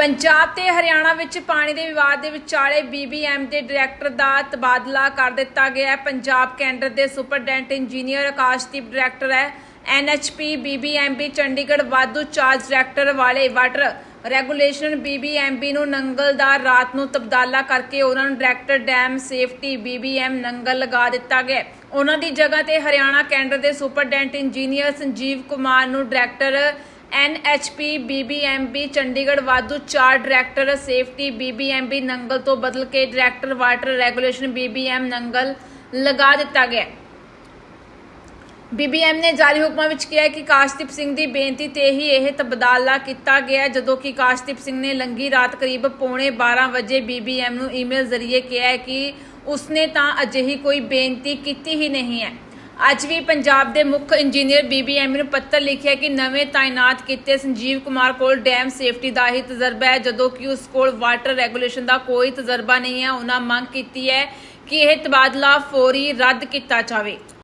ਪੰਜਾਬ ਤੇ ਹਰਿਆਣਾ ਵਿੱਚ ਪਾਣੀ ਦੇ ਵਿਵਾਦ ਦੇ ਵਿਚਾਲੇ ਬੀਬੀਐਮ ਦੇ ਡਾਇਰੈਕਟਰ ਦਾ ਤਬਾਦਲਾ ਕਰ ਦਿੱਤਾ ਗਿਆ ਹੈ। ਪੰਜਾਬ ਕੈਂਡਰ ਦੇ ਸੁਪਰਡੈਂਟ ਇੰਜੀਨੀਅਰ ਆਕਾਸ਼ਦੀਪ ਡਾਇਰੈਕਟਰ ਹੈ। ਐਨਐਚਪੀ ਬੀਬੀਐਮਬੀ ਚੰਡੀਗੜ੍ਹ ਵਾਧੂ ਚਾਰਜ ਡਾਇਰੈਕਟਰ ਵਾਲੇ ਵਾਟਰ ਰੈਗੂਲੇਸ਼ਨ ਬੀਬੀਐਮਬੀ ਨੂੰ ਨੰਗਲ ਦਾ ਰਾਤ ਨੂੰ ਤਬਦਾਲਾ ਕਰਕੇ ਉਹਨਾਂ ਨੂੰ director dam safety BBM Nangal ਲਗਾ ਦਿੱਤਾ ਗਿਆ ਉਹਨਾਂ ਦੀ ਜਗ੍ਹਾ ਤੇ ਹਰਿਆਣਾ ਕੈਂਡਰ ਦੇ ਸੁਪਰਡੈਂਟ ਇੰਜੀਨੀਅਰ ਸੰਜੀਵ ਕੁਮਾਰ ਨੂੰ ਡਾਇਰੈਕਟਰ ਐਨਐਚਪੀ ਬੀਬੀਐਮਬੀ ਚੰਡੀਗੜ੍ਹ ਵਾਧੂ ਚਾਰ ਡਾਇਰੈਕਟਰ, ਸੇਫਟੀ ਬੀਬੀਐਮਬੀ ਨੰਗਲ ਤੋਂ ਬਦਲ ਕੇ director water regulation BBM Nangal ਲਗਾ ਦਿੱਤਾ ਗਿਆ ਹੈ। ਬੀਬੀਐਮ ਨੇ ਜਾਰੀ ਹੁਕਮਾਂ ਵਿੱਚ ਕਿਹਾ ਕਿ ਕਾਸ਼ਦੀਪ ਸਿੰਘ ਦੀ ਬੇਨਤੀ ਤੇ ਹੀ ਇਹ ਤਬਦਾਲਾ ਕੀਤਾ ਗਿਆ ਜਦੋਂ ਕਿ ਕਾਸ਼ਦੀਪ ਸਿੰਘ ਨੇ ਲੰਗੀ ਰਾਤ ਕਰੀਬ ਪੌਣੇ 12 ਵਜੇ ਬੀਬੀਐਮ ਨੂੰ ਈਮੇਲ ਜ਼ਰੀਏ ਕਿਹਾ ਕਿ ਉਸਨੇ ਤਾਂ ਅਜਿਹੀ ਕੋਈ ਬੇਨਤੀ ਕੀਤੀ ਹੀ ਨਹੀਂ ਹੈ ਅੱਜ ਵੀ ਪੰਜਾਬ ਦੇ ਮੁੱਖ ਇੰਜੀਨੀਅਰ ਬੀਬੀਐਮ ਨੂੰ ਪੱਤਰ ਲਿਖਿਆ ਕਿ ਨਵੇਂ ਤਾਇਨਾਤ ਕੀਤੇ ਸੰਜੀਵ ਕੁਮਾਰ ਕੋਲ ਡੈਮ ਸੇਫਟੀ ਦਾ ਹੀ ਤਜਰਬਾ ਹੈ, ਜਦੋਂ ਕਿ ਉਸ ਕੋਲ ਵਾਟਰ ਰੈਗੂਲੇਸ਼ਨ ਦਾ ਕੋਈ ਤਜਰਬਾ ਨਹੀਂ ਹੈ। ਉਹਨਾਂ ਮੰਗ ਕੀਤੀ ਹੈ ਕਿ ਇਹ ਤਬਾਦਲਾ ਫੌਰੀ ਰੱਦ ਕੀਤਾ ਜਾਵੇ।